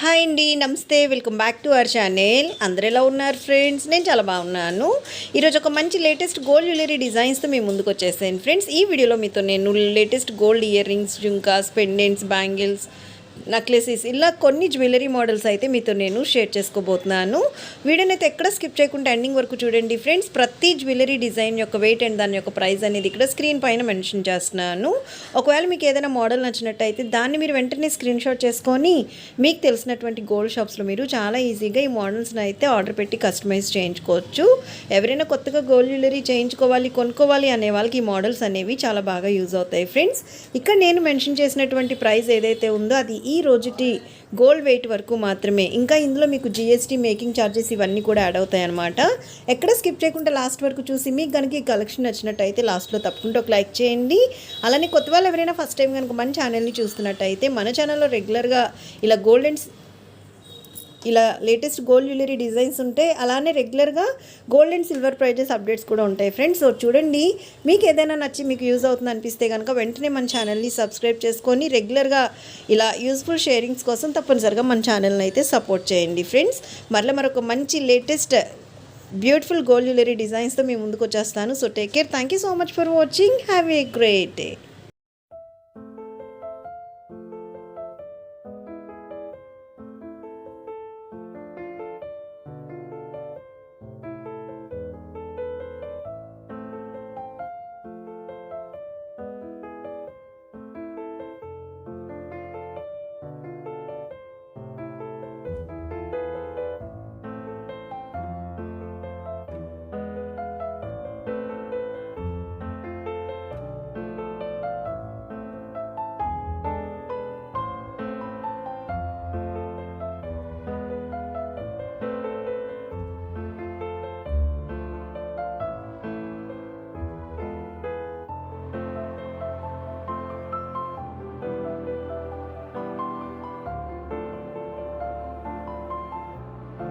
Hi అండి నమస్తే. Welcome back to our channel అందరు ఎలా ఉన్నారు ఫ్రెండ్స్ నేను చాలా బాగున్నాను. ఈరోజు ఒక మంచి లేటెస్ట్ గోల్డ్ జ్యువెలరీ డిజైన్స్తో మేము ముందుకు వచ్చేసాను. ఫ్రెండ్స్ ఈ వీడియోలో మీతో నేను latest gold earrings jhumkas pendants bangles necklaces. ఇలా కొన్ని జ్యువెలరీ మోడల్స్ అయితే మీతో నేను షేర్ చేసుకోబోతున్నాను. వీడియోని అయితే ఎక్కడ స్కిప్ చేయకుండా ఎండింగ్ వరకు చూడండి ఫ్రెండ్స్. ప్రతి జ్యువెలరీ డిజైన్ యొక్క వెయిట్ అండ్ దాని యొక్క ప్రైస్ అనేది ఇక్కడ స్క్రీన్ పైన మెన్షన్ చేస్తున్నాను. ఒకవేళ మీకు ఏదైనా మోడల్ నచ్చినట్టయితే దాన్ని మీరు వెంటనే స్క్రీన్ షాట్ చేసుకొని మీకు తెలిసినటువంటి గోల్డ్ షాప్స్లో మీరు చాలా ఈజీగా ఈ మోడల్స్ని అయితే ఆర్డర్ పెట్టి కస్టమైజ్ చేయించుకోవచ్చు. ఎవరైనా కొత్తగా గోల్డ్ జ్యువెలరీ చేయించుకోవాలి కొనుక్కోవాలి అనే వాళ్ళకి ఈ మోడల్స్ అనేవి చాలా బాగా యూజ్ అవుతాయి ఫ్రెండ్స్. ఇక్కడ నేను మెన్షన్ చేసినటువంటి ప్రైస్ ఏదైతే ఉందో అది ఈ రోజుటి గోల్డ్ వెయిట్ వరకు మాత్రమే. ఇంకా ఇందులో మీకు జిఎస్టీ మేకింగ్ ఛార్జెస్ ఇవన్నీ కూడా యాడ్ అవుతాయి అనమాట ఎక్కడ స్కిప్ చేయకుండా లాస్ట్ వరకు చూసి మీకు కనుక ఈ కలెక్షన్ నచ్చినట్టయితే లాస్ట్లో తప్పకుండా ఒక లైక్ చేయండి. అలానే కొత్త వాళ్ళు ఎవరైనా ఫస్ట్ టైం కనుక మన ఛానల్ని చూస్తున్నట్టయితే మన ఛానల్లో రెగ్యులర్గా ఇలా గోల్డ్ అండ్ ఇలా లేటెస్ట్ గోల్డ్ జ్యువెలరీ డిజైన్స్ ఉంటాయి అలానే రెగ్యులర్గా gold and silver prices updates కూడా ఉంటాయి. ఫ్రెండ్స్ సో చూడండి మీకు ఏదైనా నచ్చి మీకు యూజ్ అవుతుంది అనిపిస్తే కనుక వెంటనే మన ఛానల్ని సబ్స్క్రైబ్ చేసుకొని రెగ్యులర్గా ఇలా యూస్ఫుల్ షేరింగ్స్ కోసం తప్పనిసరిగా మన ఛానల్ని అయితే సపోర్ట్ చేయండి. ఫ్రెండ్స్ మరలా మరొక మంచి లేటెస్ట్ బ్యూటిఫుల్ గోల్డ్ జ్యువెలరీ డిజైన్స్తో మేము ముందుకు వచ్చేస్తాను. So take care thank you so much for watching have a great day